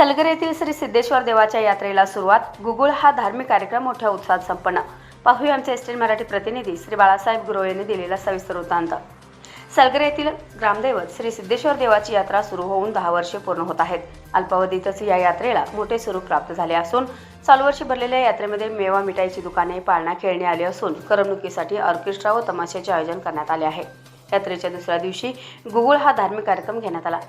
सलगर येथील श्री सिद्धेश्वर देवाच्या यात्रेला सुरुवात. गुगुळ हा धार्मिक कार्यक्रम मोठ्या उत्साहात संपन्न. पाहूया आमचे एसटी मराठी प्रतिनिधी श्री बाळासाहेब गुरव यांनी दिलेला सविस्तर वृत्तांत. सलगर येथील ग्रामदैवत श्री सिद्धेश्वर देवाची यात्रा सुरू होऊन दहा वर्षे पूर्ण होत आहेत. अल्पावधीतच या यात्रेला मोठे स्वरूप प्राप्त झाले असून चालू वर्षी भरलेल्या यात्रेमध्ये मेवा मिठाईची दुकाने पाळणा खेळणे आले असून करमणुकीसाठी ऑर्केस्ट्रा व तमाशाचे आयोजन करण्यात आले आहे. यात्रेच्या दुसऱ्या दिवशी गुगुळ हा धार्मिक कार्यक्रम घेण्यात आला.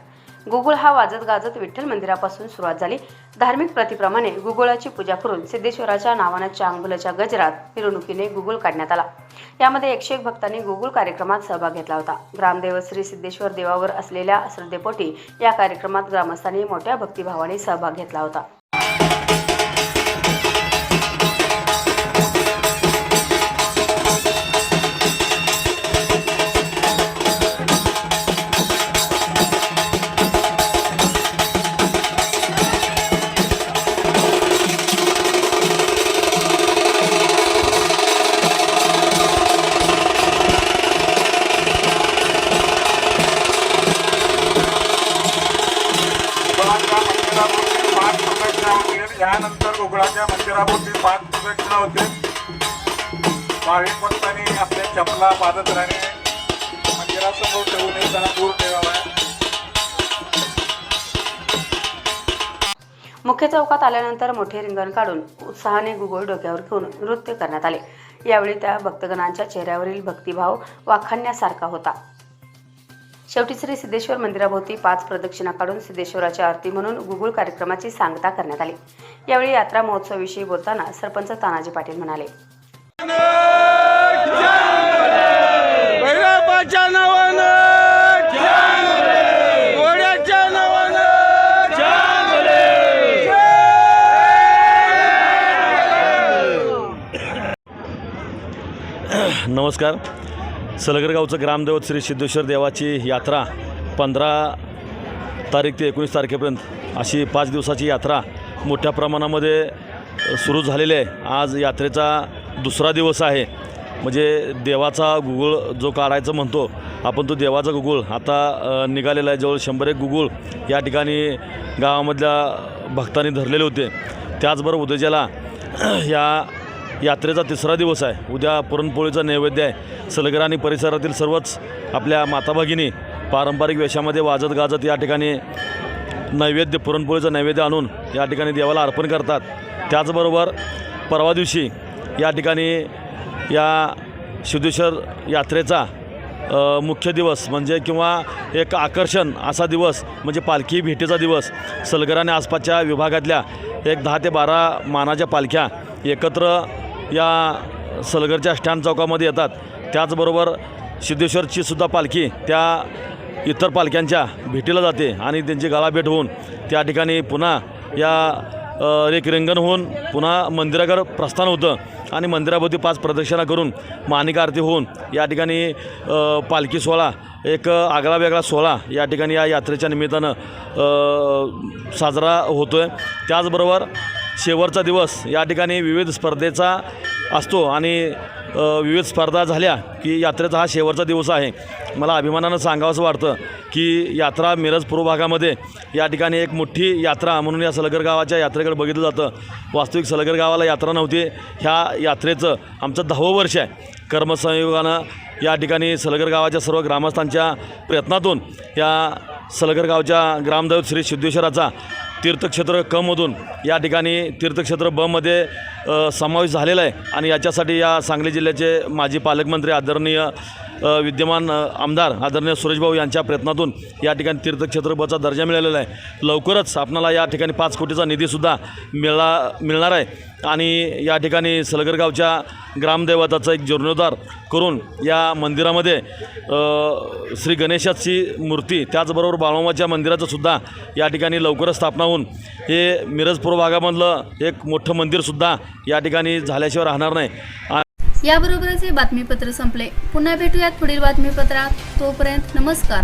गुगुळ हा वाजत गाजत विठ्ठल मंदिरापासून सुरुवात झाली. धार्मिक प्रतीप्रमाणे गुगुळाची पूजा करून सिद्धेश्वराच्या नावानं चांगभुलाच्या गजरात मिरवणुकीने गुगुळ काढण्यात आला. यामध्ये एकशे एक भक्तांनी गुगुळ कार्यक्रमात सहभाग घेतला होता. ग्रामदेव श्री सिद्धेश्वर देवावर असलेल्या श्रद्धेपोटी या कार्यक्रमात ग्रामस्थांनी मोठ्या भक्तिभावाने सहभाग घेतला होता. गुगळाच्या मंदिराभोवती पाच प्रदक्षिणा होतील यानंतर गुगळाच्या मंदिराभोवती पाच प्रदक्षिणा होतील भाविक भक्तांनी आपल्या चपला पादत्राने मंदिरासमोर ठेवू नये त्यांना दूर ठेवावा. मुख्य चौकात आल्यानंतर मोठे रिंगण काढून उत्साहाने गुगोळ डोक्यावर घेऊन नृत्य करण्यात आले. यावेळी त्या भक्तगणांच्या चेहऱ्यावरील भक्तिभाव वाखाणण्यासारखा होता. शेवटी श्री सिद्धेश्वर मंदिराभोवती पाच प्रदक्षिणा काढून सिद्धेश्वराची आरती म्हणून गुगुळ कार्यक्रमाची सांगता करण्यात आली. यावेळी यात्रा महोत्सवाविषयी बोलताना सरपंच तानाजी पाटील म्हणाले. नमस्कार. सलगर गावचं ग्रामदैवत श्री सिद्धेश्वर देवाची यात्रा पंधरा तारीख ते एकोणीस तारखेपर्यंत अशी पाच दिवसाची यात्रा मोठ्या प्रमाणामध्ये सुरू झालेली आहे. आज यात्रेचा दुसरा दिवस आहे. म्हणजे देवाचा गुगुळ जो काढायचं म्हणतो आपण तो देवाचा गुगुळ आता निघालेला आहे. जवळ शंभर एक गुगुळ या ठिकाणी गावामधल्या भक्तांनी धरलेले होते. त्याचबरोबर उद्याच्याला या यात्रेचा तिसरा दिवस आहे. उद्या पुरणपोळीचा नैवेद्य आहे. सलगर आणि परिसरातील सर्वच आपल्या माताभगिनी पारंपरिक वेशामध्ये वाजत गाजत या ठिकाणी नैवेद्य पुरणपोळीचं नैवेद्य आणून या ठिकाणी देवाला अर्पण करतात. त्याचबरोबर परवा दिवशी या ठिकाणी या सिद्धेश्वर यात्रेचा मुख्य दिवस म्हणजे किंवा एक आकर्षण असा दिवस म्हणजे पालखी भेटीचा दिवस. सलगर आणि आसपासच्या विभागातल्या एक दहा ते बारा मानाच्या पालख्या एकत्र या सलगरच्या स्टँड चौकामध्ये येतात. त्याचबरोबर सिद्धेश्वरची सुद्धा पालखी त्या इतर पालख्यांच्या भेटीला जाते आणि त्यांची गाळाभेट होऊन त्या ठिकाणी पुन्हा या रेखरिंगण एक रिंगण होऊन पुन्हा मंदिराकडं प्रस्थान होतं आणि मंदिराभोवती पाच प्रदक्षिणा करून मानिक आरती होऊन या ठिकाणी पालखी सोहळा एक आगळा वेगळा सोहळा या ठिकाणी या यात्रेच्या निमित्तानं साजरा होतो आहे त्याचबरोबर शेवटचा दिवस या ठिकाणी विविध स्पर्धेचा असतो आणि विविध स्पर्धा झाल्या की यात्रेचा हा शेवटचा दिवस आहे. मला अभिमानानं सांगावंसं वाटतं की यात्रा मिरज पूर्व भागामध्ये या ठिकाणी एक मोठी यात्रा म्हणून या सलगर गावाच्या यात्रेकडे बघितलं जातं. वास्तविक सलगर गावाला यात्रा नव्हती. ह्या यात्रेचं आमचं दहावं वर्ष आहे. कर्मसंयोगानं या ठिकाणी सलगर गावाच्या सर्व ग्रामस्थांच्या प्रयत्नातून या सलगर गावच्या ग्रामदैवत श्री सिद्धेश्वराचा तीर्थक्षेत्र कमधून या ठिकाणी तीर्थक्षेत्र बमध्ये समावेश झालेला आहे. आणि याच्यासाठी या सांगली जिल्ह्याचे माजी पालकमंत्री आदरणीय विद्यमान आमदार आदरणीय सुरेशभाऊ यांच्या प्रयत्नातून या ठिकाणी तीर्थक्षेत्रबचा दर्जा मिळालेला आहे. लवकरच आपणाला या ठिकाणी पाच कोटीचा निधीसुद्धा मिळा मिळणार आहे. आणि या ठिकाणी सलगरगावच्या ग्रामदैवताचा एक जीर्णोद्धार करून या मंदिरामध्ये श्री गणेशाची मूर्ती त्याचबरोबर बाळमामाच्या मंदिराचं सुद्धा या ठिकाणी लवकरच स्थापना होऊन हे मिरजपूर भागामधलं एक मोठं मंदिरसुद्धा या ठिकाणी झाल्याशिवाय राहणार नाही. याबरोबरच हे बातमीपत्र संपले. पुन्हा भेटूयात पुढील बातमीपत्रात. तोपर्यंत नमस्कार.